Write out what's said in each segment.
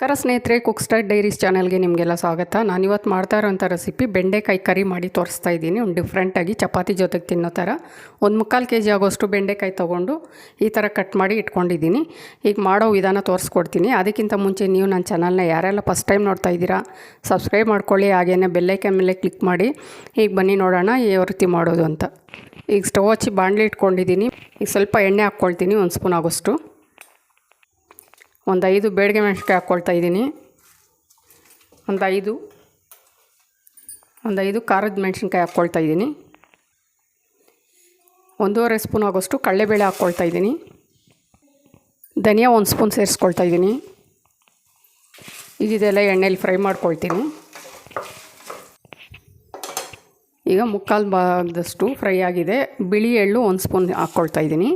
ಕರ ಸ್ನೇಹಿತರೆ cook star diaries ಚಾನಲ್ಗೆ ನಿಮಗೆಲ್ಲ ಸ್ವಾಗತ. ನಾನು ಇವತ್ತು ಮಾಡ್ತಾ ಇರೋಂಥ ರೆಸಿಪಿ ಬೆಂಡೆಕಾಯಿ ಕರಿ ಮಾಡಿ ತೋರಿಸ್ತಾ ಇದ್ದೀನಿ. ಒಂದು ಡಿಫ್ರೆಂಟಾಗಿ ಚಪಾತಿ ಜೊತೆಗೆ ತಿನ್ನೋ ಥರ ಒಂದು ಮುಕ್ಕಾಲು ಕೆ ಜಿ ಆಗೋಷ್ಟು ಬೆಂಡೆಕಾಯಿ ತೊಗೊಂಡು ಈ ಥರ ಕಟ್ ಮಾಡಿ ಇಟ್ಕೊಂಡಿದ್ದೀನಿ. ಈಗ ಮಾಡೋ ವಿಧಾನ ತೋರಿಸ್ಕೊಡ್ತೀನಿ. ಅದಕ್ಕಿಂತ ಮುಂಚೆ ನೀವು ನನ್ನ ಚಾನಲ್ನ ಯಾರೆಲ್ಲ ಫಸ್ಟ್ ಟೈಮ್ ನೋಡ್ತಾ ಇದ್ದೀರಾ ಸಬ್ಸ್ಕ್ರೈಬ್ ಮಾಡ್ಕೊಳ್ಳಿ. ಹಾಗೇನೆ ಬೆಲ್ಲೈಕನ್ ಮೇಲೆ ಕ್ಲಿಕ್ ಮಾಡಿ. ಈಗ ಬನ್ನಿ ನೋಡೋಣ ಯಾವ ರೀತಿ ಮಾಡೋದು ಅಂತ. ಈಗ ಸ್ಟವ್ ಹಚ್ಚಿ ಬಾಣಲೆ ಇಟ್ಕೊಂಡಿದ್ದೀನಿ. ಈಗ ಸ್ವಲ್ಪ ಎಣ್ಣೆ ಹಾಕ್ಕೊಳ್ತೀನಿ, ಒಂದು ಸ್ಪೂನ್ ಆಗೋಷ್ಟು. ಒಂದು ಐದು ಬೇಡಿಗೆ ಮೆಣಸಿನ್ಕಾಯಿ ಹಾಕ್ಕೊಳ್ತಾ ಇದ್ದೀನಿ. ಒಂದು ಐದು ಒಂದು ಐದು ಖಾರದ ಮೆಣಸಿನ್ಕಾಯಿ ಹಾಕ್ಕೊಳ್ತಾ ಇದ್ದೀನಿ. ಒಂದೂವರೆ ಸ್ಪೂನ್ ಆಗೋಷ್ಟು ಕಡಲೆಬೇಳೆ ಹಾಕ್ಕೊಳ್ತಾ ಇದ್ದೀನಿ. ಧನಿಯಾ ಒಂದು ಸ್ಪೂನ್ ಸೇರಿಸ್ಕೊಳ್ತಾ ಇದ್ದೀನಿ. ಇದಿದೆಲ್ಲ ಎಣ್ಣೆಲಿ ಫ್ರೈ ಮಾಡ್ಕೊಳ್ತೀನಿ. ಈಗ ಮುಕ್ಕಾಲು ಭಾಗದಷ್ಟು ಫ್ರೈ ಆಗಿದೆ. ಬಿಳಿ ಎಳ್ಳು ಒಂದು ಸ್ಪೂನ್ ಹಾಕ್ಕೊಳ್ತಾ ಇದ್ದೀನಿ.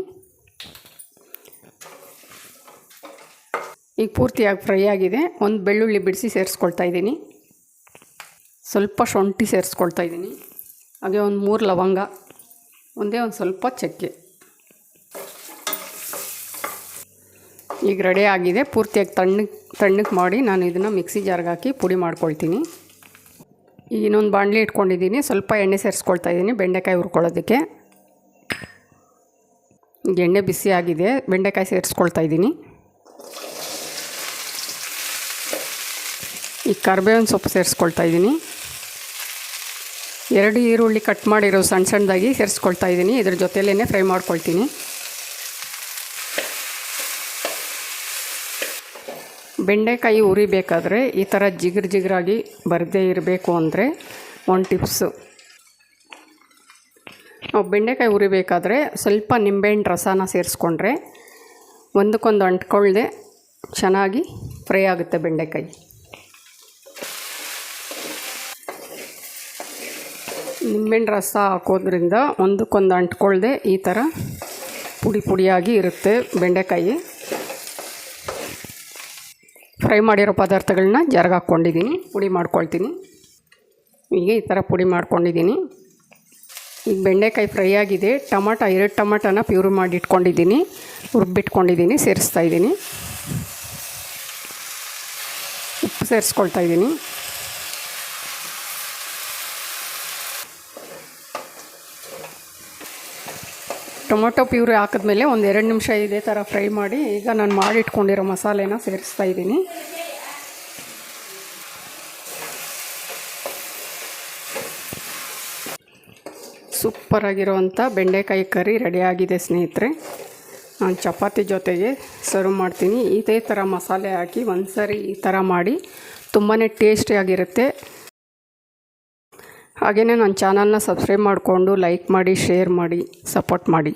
ಈಗ ಪೂರ್ತಿಯಾಗಿ ಫ್ರೈ ಆಗಿದೆ. ಒಂದು ಬೆಳ್ಳುಳ್ಳಿ ಬಿಡಿಸಿ ಸೇರಿಸ್ಕೊಳ್ತಾ ಇದ್ದೀನಿ. ಸ್ವಲ್ಪ ಶುಂಠಿ ಸೇರಿಸ್ಕೊಳ್ತಾ ಇದ್ದೀನಿ. ಹಾಗೆ ಒಂದು ಮೂರು ಲವಂಗ, ಒಂದೇ ಒಂದು ಸ್ವಲ್ಪ ಚಕ್ಕೆ. ಈಗ ರೆಡಿ ಆಗಿದೆ. ಪೂರ್ತಿಯಾಗಿ ತಣ್ಣಗೆ ತಣ್ಣಗೆ ಮಾಡಿ ನಾನು ಇದನ್ನು ಮಿಕ್ಸಿ ಜಾರ್ಗೆ ಹಾಕಿ ಪುಡಿ ಮಾಡ್ಕೊಳ್ತೀನಿ. ಈಗ ಇನ್ನೊಂದು ಬಾಣಲಿ ಇಟ್ಕೊಂಡಿದ್ದೀನಿ. ಸ್ವಲ್ಪ ಎಣ್ಣೆ ಸೇರಿಸ್ಕೊಳ್ತಾ ಇದ್ದೀನಿ ಬೆಂಡೆಕಾಯಿ ಹುರ್ಕೊಳ್ಳೋದಕ್ಕೆ. ಈಗ ಎಣ್ಣೆ ಬಿಸಿ ಆಗಿದೆ. ಬೆಂಡೆಕಾಯಿ ಸೇರಿಸ್ಕೊಳ್ತಾ ಇದ್ದೀನಿ. ಈ ಕರ್ಬೇವಿನ ಸೊಪ್ಪು ಸೇರಿಸ್ಕೊಳ್ತಾ ಇದ್ದೀನಿ. ಎರಡು ಈರುಳ್ಳಿ ಕಟ್ ಮಾಡಿರೋ ಸಣ್ಣ ಸಣ್ಣದಾಗಿ ಸೇರಿಸ್ಕೊಳ್ತಾ ಇದ್ದೀನಿ. ಇದ್ರ ಜೊತೆಯಲ್ಲೇ ಫ್ರೈ ಮಾಡ್ಕೊಳ್ತೀನಿ. ಬೆಂಡೆಕಾಯಿ ಉರಿಬೇಕಾದ್ರೆ ಈ ಥರ ಜಿಗಿರು ಜಿಗಿರಾಗಿ ಬರದೇ ಇರಬೇಕು ಅಂದರೆ ಒಂದು ಟಿಪ್ಸು ನಾವು ಬೆಂಡೆಕಾಯಿ ಉರಿಬೇಕಾದ್ರೆ ಸ್ವಲ್ಪ ನಿಂಬೆಹಣ್ಣು ರಸನ ಸೇರಿಸ್ಕೊಂಡ್ರೆ ಒಂದಕ್ಕೊಂದು ಅಂಟ್ಕೊಳ್ಳದೆ ಚೆನ್ನಾಗಿ ಫ್ರೈ ಆಗುತ್ತೆ ಬೆಂಡೆಕಾಯಿ. ನಿಂಬೆಹಣ್ಣು ರಸ ಹಾಕೋದ್ರಿಂದ ಒಂದಕ್ಕೊಂದು ಅಂಟ್ಕೊಳ್ದೆ ಈ ಥರ ಪುಡಿ ಪುಡಿಯಾಗಿ ಇರುತ್ತೆ ಬೆಂಡೆಕಾಯಿ. ಫ್ರೈ ಮಾಡಿರೋ ಪದಾರ್ಥಗಳನ್ನ ಜರಗ ಹಾಕ್ಕೊಂಡಿದ್ದೀನಿ, ಪುಡಿ ಮಾಡ್ಕೊಳ್ತೀನಿ. ಹೀಗೆ ಈ ಥರ ಪುಡಿ ಮಾಡ್ಕೊಂಡಿದ್ದೀನಿ. ಈಗ ಬೆಂಡೆಕಾಯಿ ಫ್ರೈ ಆಗಿದೆ, ಟೊಮಾಟ, ಎರಡು ಟೊಮಾಟನ ಪ್ಯೂರಿ ಮಾಡಿ ಇಟ್ಕೊಂಡಿದ್ದೀನಿ, ರುಬ್ಬಿಟ್ಕೊಂಡಿದ್ದೀನಿ, ಸೇರಿಸ್ತಾ ಇದ್ದೀನಿ. ಉಪ್ಪು ಸೇರಿಸ್ಕೊಳ್ತಾ ಇದ್ದೀನಿ. ಟೊಮೊಟೊ ಪ್ಯೂರಿ ಹಾಕಿದ್ಮೇಲೆ ಒಂದು ಎರಡು ನಿಮಿಷ ಇದೇ ಥರ ಫ್ರೈ ಮಾಡಿ ಈಗ ನಾನು ಮಾಡಿಟ್ಕೊಂಡಿರೋ ಮಸಾಲೆನ ಸೇರಿಸ್ತಾ ಇದ್ದೀನಿ. ಸೂಪರಾಗಿರುವಂಥ ಬೆಂಡೆಕಾಯಿ ಕರಿ ರೆಡಿಯಾಗಿದೆ ಸ್ನೇಹಿತರೆ. ನಾನು ಚಪಾತಿ ಜೊತೆಗೆ ಸರ್ವ್ ಮಾಡ್ತೀನಿ. ಇದೇ ಥರ ಮಸಾಲೆ ಹಾಕಿ ಒಂದು ಸರಿ ಈ ಥರ ಮಾಡಿ ತುಂಬಾ ಟೇಸ್ಟಿಯಾಗಿರುತ್ತೆ ಹಾಗೆಯೇ ನನ್ನ ಚಾನಲ್ನ ಸಬ್ಸ್ಕ್ರೈಬ್ ಮಾಡಿಕೊಂಡು ಲೈಕ್ ಮಾಡಿ ಶೇರ್ ಮಾಡಿ ಸಪೋರ್ಟ್ ಮಾಡಿ.